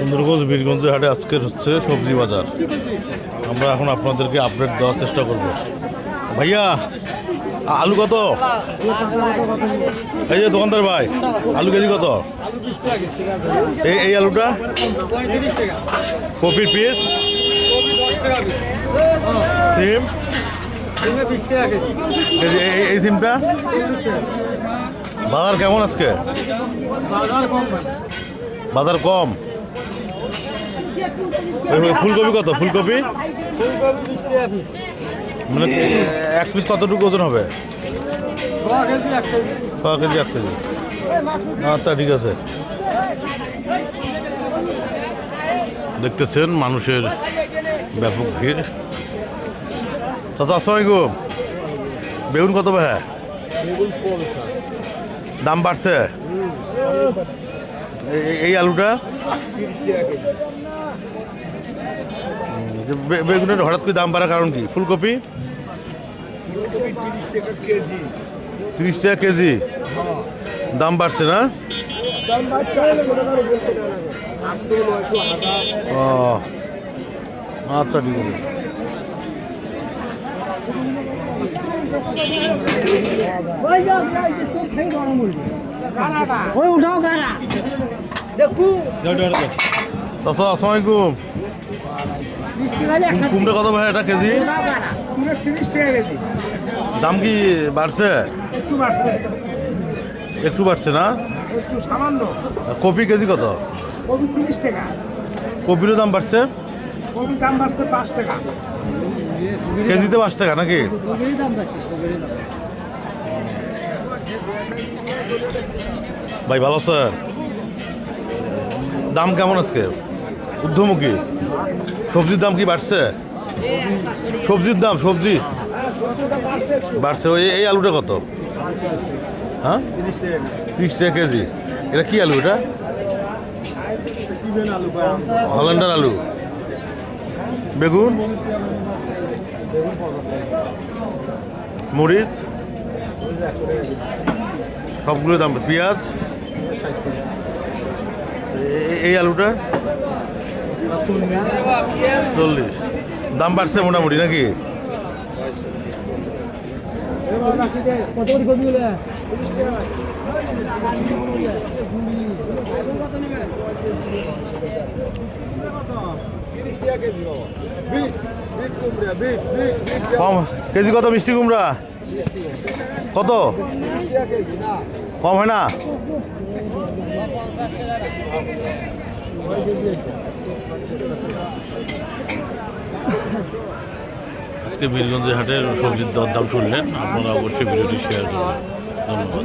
সুন্দরগঞ্জ বীরগঞ্জ হাটে আজকের হচ্ছে সবজি বাজার। আমরা এখন আপনাদেরকে আপডেট দেওয়ার চেষ্টা করব। ভাইয়া আলু কত? এই যে দোকানদার ভাই আলু কেজি কত? এই এই আলুটা? কপির পিস সিম? এই- সিমটা? বাজার কেমন আজকে? বাজার কম ভাই। বাজার কম। ফুলকপি কত? ফুলকপি? মানে এক পিস কতটুকু ওজন হবে? কেজি, এক কেজি। আচ্ছা ঠিক আছে। দেখতেছেন মানুষের ব্যাপক ভিড়। চাচা আসসালামাইকুম বেগুন কত ভাই? দাম বাড়ছে? এই- আলুটা? বেগুনের হঠাৎ করে দাম বাড়ার কারণ কি? ফুলকপি? তিরিশ টাকা কেজি। দাম বাড়ছে না? আচ্ছা ঠিক আছে। ওই উঠাও গাড়া। চাচা আসসালামাইকুম কুমড়া কত ভাই এটা কেজি? দাম কি বাড়ছে? একটু বাড়ছে। একটু বাড়ছে না? একটু সামান্য। আর কপি কেজি কত? কপি তিরিশ টাকা। কপিরও দাম বাড়ছে? কপির দাম বাড়ছে পাঁচ টাকা। কেজিতে পাঁচ টাকা নাকি? ভাই ভালো আছেন? দাম কেমন আজকে? ঊর্ধ্বমুখী। সবজির দাম কি বাড়ছে? সবজির দাম, সবজি? বাড়ছে। ওই, এই আলুটা কত? হ্যাঁ? তিরিশ টাকা কেজি। এটা কি আলু এটা? হল্যান্ডার আলু। বেগুন? মরিচ? সবগুলো দাম পেঁয়াজ? এই আলুটা? চল্লিশ। দাম বাড়ছে মোটামুটি নাকি? কম। কেজি কত মিষ্টি কুমড়া? কত? কম হয় না? আজকে বীরগঞ্জের হাটের সবজির দর দাম শুনলেন। আপনারা অবশ্যই ভিডিওটি শেয়ার করবেন। ধন্যবাদ।